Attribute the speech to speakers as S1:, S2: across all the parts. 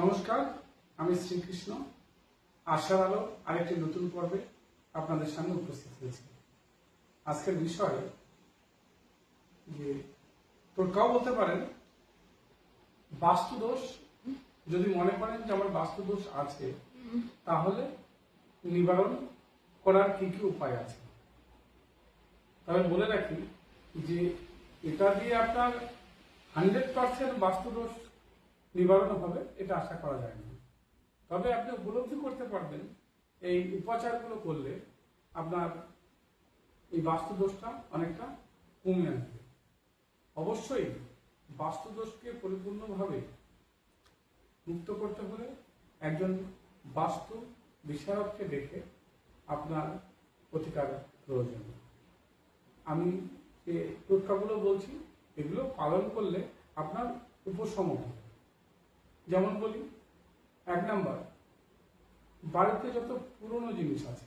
S1: নমস্কার, আমি শ্রীকৃষ্ণ। আশার আলো, আরেকটি নতুন পর্বে আপনাদের সামনে উপস্থিত হয়েছি। আজকের বিষয় যে টোটকাও বলতে পারেন, বাস্তুদোষ। যদি মনে করেন যে আমার বাস্তুদোষ আছে, তাহলে নিবারণ করার কি কি উপায় আছে? তবে বলে রাখি যে এটা দিয়ে আপনার হান্ড্রেড পার্সেন্ট বাস্তুদোষ নিবারণ হবে, এটা আশা করা যায় না। তবে আপনি উপলব্ধি করতে পারবেন, এই উপাচারগুলো করলে আপনার এই বাস্তুদোষটা অনেকটা কমে আসবে। অবশ্যই বাস্তুদোষকে পরিপূর্ণভাবে মুক্ত করতে হলে একজন বাস্তু বিষয়ককে দেখে আপনার প্রতিকার প্রয়োজন। আমি যে টোটকাগুলো বলছি, এগুলো পালন করলে আপনার উপশম হবে। যেমন বলি, এক নাম্বার, বাড়িতে যত পুরনো জিনিস আছে,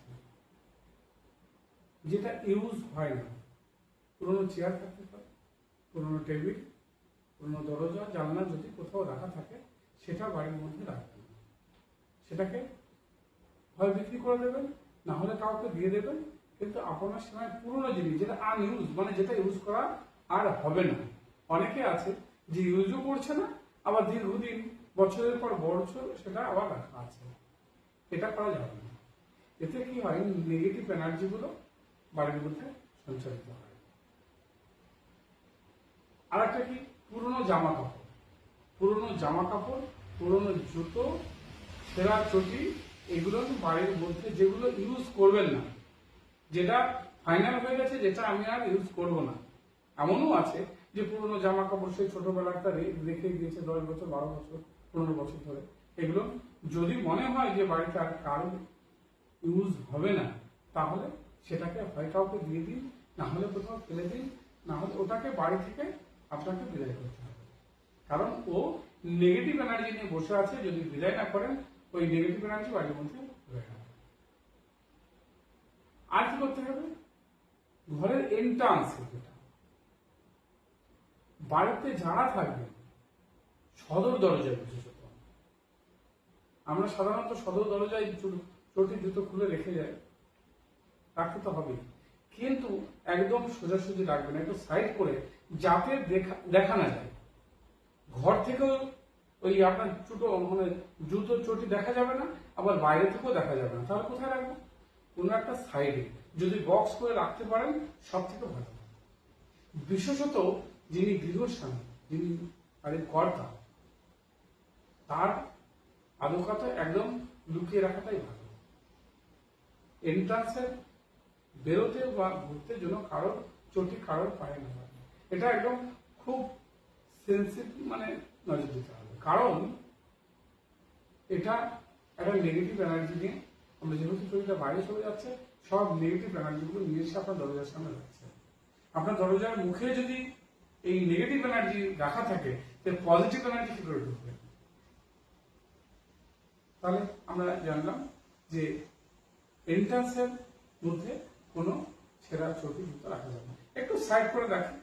S1: যেটা ইউজ হয় না, পুরনো চেয়ার থাকতে পারে, পুরনো টেবিল পুরনো দরজা, জানলা যদি কোথাও রাখা থাকে, সেটা বাড়ির মধ্যে রাখবেন সেটাকে হয় বিক্রি করে দেবেন, না হলে কাউকে দিয়ে দেবেন, কিন্তু আপনার সময় পুরনো জিনিস, যেটা আনইউজ মানে যেটা ইউজ করা আর হবে না। অনেকে আছে যে ইউজও করছে না, আবার দীর্ঘদিন বছরের পর বছর সেটা আবার রাখা আছে। এটা করা যাবে না। এতে কি হয়? নেগেটিভ এনার্জিগুলো বাড়ির মধ্যে সঞ্চারিত হয়। আর একটা কি? পুরনো জামা কাপড় পুরনো জামা কাপড় পুরনো জুতো, সেরা চটি, এগুলো বাড়ির মধ্যে যেগুলো ইউজ করবেন না। যেটা ফাইনাল হয়ে গেছে, যেটা আমি আর ইউজ করব না। এমনও আছে যে পুরনো জামা কাপড় সেই ছোটবেলাটা রেখে গিয়েছে দশ বছর, বারো বছর। পনেরো বছর ধরে। এগুলো যদি মনে হয় যে বাড়িতে আর কারও ইউজ হবে না, তাহলে সেটাকে হয় কাউকে দিয়ে দিন, না হলে কোথাও ফেলে দিন, না হলে ওটাকে বাড়ি থেকে আপনাকে বিদায় করতে হবে। কারণ ও নেগেটিভ এনার্জি নিয়ে বসে আছে, যদি বিদায় না করেন, ওই নেগেটিভ এনার্জি বাড়ির মধ্যে আর কি করতে হবে? ঘরের এন্ট্রান্স বাড়িতে যারা থাকবে, সদর বিশেষত আমরা সাধারণত সদর দরজায় চটি জুতো খুলে রেখে যাই। রাখতে তো হবে কিন্তু একদম সোজাসুজি রাখবেন একটু সাইড করে যাতে দেখা দেখা না যায়। ঘর থেকেও ওই আপনার ছোট মানে জুতো, চটি দেখা যাবে না, আবার বাইরে থেকেও দেখা যাবে না। তাহলে কোথায় রাখব? কোনো একটা সাইডে। যদি বক্স করে রাখতে পারেন, সব থেকে ভালো। বিশেষত যিনি গৃহস্বামী, যিনি বাড়ির কর্তা, তার আদকাতা একদম লুকিয়ে রাখাটাই ভালো। এন্ট্রান্সের বেরোতে বা ঘুরতে জন্য কারোর চটি কারোর পায়ে না এটা একদম খুব সেন্সিটিভ মানে নজর দিতে হবে। কারণ এটা একটা নেগেটিভ এনার্জি নিয়ে আমরা যেহেতু চটিটা বাইরে চলে যাচ্ছে, সব নেগেটিভ এনার্জিগুলো নিয়ে এসে আপনার দরজার সামনে রাখছে আপনার দরজার মুখে যদি এই নেগেটিভ এনার্জি রাখা থাকে, তাহলে পজিটিভ এনার্জি কি করে ঢুকবে? তাহলে আমরা জানলাম যে এন্ট্রান্সের মধ্যে কোনো ছেঁড়া ছবি জুতো রাখা যাবে। একটু সাইড করে রাখি।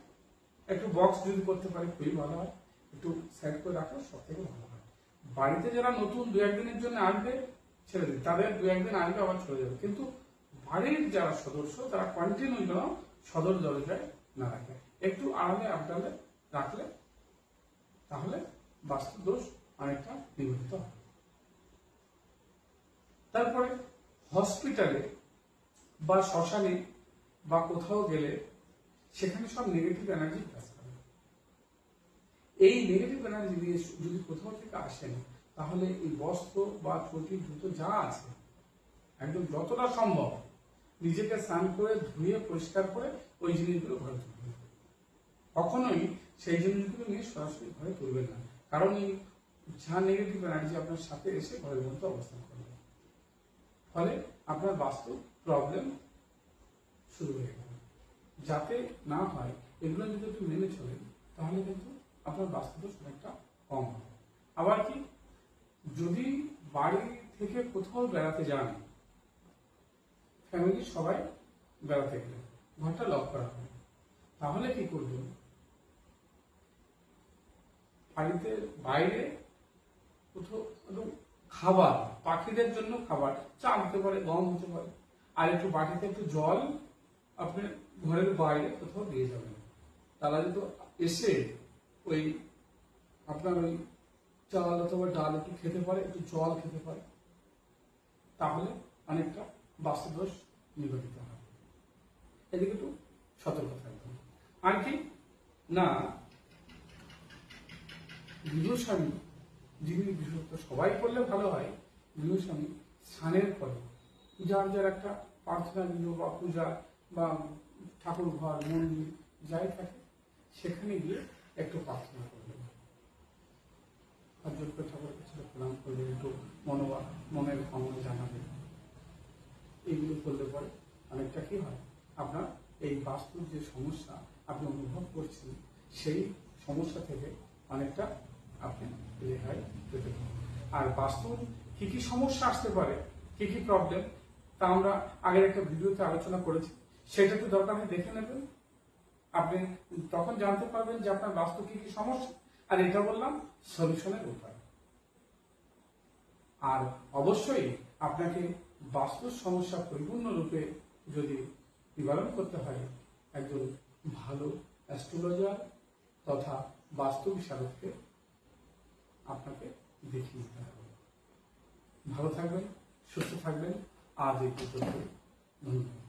S1: একটু বক্স যদি করতে পারি, খুবই ভালো হয়। একটু সাইড করে রাখলে সব থেকে ভালো হয়। বাড়িতে যারা নতুন দু একদিনের জন্য আসবে, ছেড়ে দিন। তাদের দু একদিন আসবে, আবার চলে যাবে। কিন্তু বাড়ির যারা সদস্য, তারা কন্টিনিউ যেন সদর দরজায় না রাখে। একটু আড়ালে, আবডালে রাখলে তাহলে বাস্তু দোষ অনেকটা নিবৃত্ত হবে। তারপরে হসপিটালে বা শ্মশানে বা কোথাও গেলে সেখানে সব নেগেটিভ এনার্জি কাজ করে। এই নেগেটিভ এনার্জি দিয়ে যদি কোথাও থেকে আসেন, তাহলে এই বস্ত্র বা চটি জুতো যা আছে, একদম যতটা সম্ভব নিজেকে স্নান করে, ধুয়ে, পরিষ্কার করে ওই জিনিসগুলো ঘরে তুলবেন। কখনোই সেই জিনিসগুলো নিয়ে সরাসরি ঘরে তুলবেন না। কারণ এই যা নেগেটিভ এনার্জি আপনার সাথে এসে ঘরের মধ্যে অবস্থান করবে। ফলে আপনার বাস্তব প্রবলেম শুরু হয়ে গেল। যাতে না হয়, এগুলো যদি একটু মেনে চলেন, তাহলে কিন্তু আপনার বাস্তুদোষ অনেকটা কম হবে। আবার কি, যদি বাড়ি থেকে কোথাও বেড়াতে যান ফ্যামিলির সবাই বেড়াতে গেলেন ঘরটা লক করা হবে। তাহলে কি করবেন? বাড়িতে বাইরে কোথাও খাবার, পাখিদের জন্য খাবার চাল হতে পারে, গম হতে পারে। আর একটু বাটিতে একটু জল আপনি ঘরের বাইরে কোথাও দিয়ে যাবেন। তারা যদি এসে ওই আপনার ওই চাল অথবা ডাল একটু খেতে পারে, একটু জল খেতে পারে, তাহলে অনেকটা বাস্তুদোষ নিগঠিত হবে। এদিকে একটু সতর্ক থাকবেন। আর কি না গৃহস্বামী যিনি বিশেষত সবাই করলে ভালো হয় গৃহস্বামী স্নানের ফলে। যার যার একটা প্রার্থনা গৃহ বা পূজা বা ঠাকুর ঘর, মন্দির, যাই থাকে, সেখানে গিয়ে একটু প্রার্থনা করবেন আর যোগ্য ঠাকুরের কাছে প্রণাম করবেন একটু মনোবা মনের কামনা জানাবেন এইগুলো করলে পরে অনেকটা কি হয়? আপনার এই বাস্তুর যে সমস্যা আপনি অনুভব করছেন, সেই সমস্যা থেকে অনেকটা আপনি রেহাই পেতে পারেন। আর বাস্তুর কি কি সমস্যা আসতে পারে, কি কি প্রবলেম তা আমরা আগের একটা ভিডিওতে আলোচনা করেছি। সেটা তো দরকার হয় দেখে নেবেন। আপনি তখন জানতে পারবেন যে আপনার বাস্তু কি কি সমস্যা। আর এটা বললাম সলিউশনের উপায়। আর অবশ্যই আপনাকে বাস্তুর সমস্যা পরিপূর্ণরূপে যদি নিবারণ করতে হয়, একজন ভালো অ্যাস্ট্রোলজার তথা বাস্তু বিশারদকে আপনাকে দেখিয়ে নিতে হবে। ভালো থাকবেন সুস্থ থাকবেন। আজ এই পর্যন্ত ধন্যবাদ।